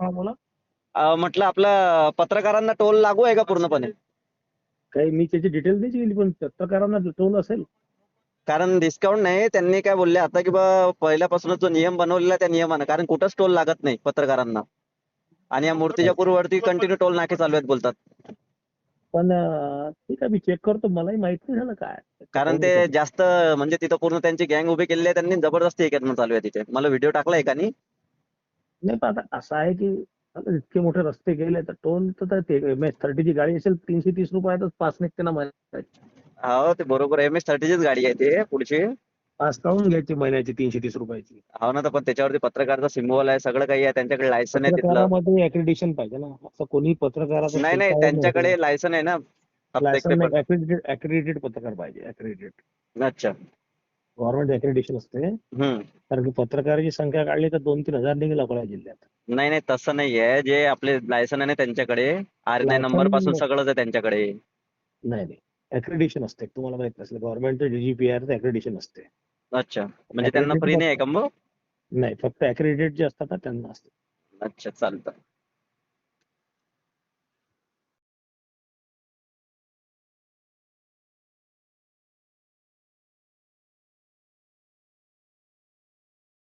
हा बोला. अं, म्हटलं आपलं पत्रकारांना टोल लागू आहे का पूर्णपणे? काही मी त्याची डिटेल नाही गेली पण पत्रकारांना टोल असेल. कारण डिस्काउंट नाही त्यांनी काय बोलले आता की बा पहिल्यापासूनच जो नियम बनवलेला आहे त्या नियमानं कारण कुठंच टोल लागत नाही पत्रकारांना. आणि या मूर्तिजापूर वरती कंटिन्यू टोल नाके चालू आहेत बोलतात. पण अं, ठीक आहे मी चेक करतो. मलाही माहीत नाही झालं काय. कारण ते जास्त म्हणजे तिथं पूर्ण त्यांची गँग उभी केलेली आहे त्यांनी जबरदस्ती हे करणं चालू आहे तिथे. मला व्हिडिओ टाकला एकानी. नाही पण आता असं आहे की आता इतके मोठे रस्ते गेले तर टोल तर ते एम एस थर्टीची गाडी असेल तीनशे तीस रुपयातच पास निघते ना महिन्याची हो ते बरोबर एम एस थर्टीचीच गाडी आहे ते पुढची. पास काढून घ्यायची महिन्याची तीनशे तीस रुपयाची. हो ना तर पण त्याच्यावरती पत्रकारचा सिम्बॉल आहे सगळं काही आहे त्यांच्याकडे लायसन आहे तिथलं. पत्रकारामध्ये पाहिजे ना. असं कोणी पत्रकाराचं नाही नाही त्यांच्याकडे लायसन आहे ना. अक्रेडिटेड पत्रकार पाहिजे अक्रेडिटेड अच्छा. गव्हर्नमेंट अक्रेडिटेशन असते. हम्म. कारण की पत्रकाराची संख्या काढली तर दोन तीन हजार निघेल अकोला जिल्ह्यात. नाही नाही तसं नाहीये. जे आपले लायसन आहे ना त्यांच्याकडे आर नाय License नंबरपासून नाही. सगळंच आहे त्यांच्याकडे. नाही नाही. अक्रेडिशन असते. तुम्हाला माहीत नसेल गव्हर्नमेंटचं डीजीपीआर अक्रेडिशन असते. अच्छा. म्हणजे त्यांना फ्री नाही आहे का मग? नाही फक्त अक्रेडिटेड जे असतात ना त्यांना असते. अच्छा चालतं.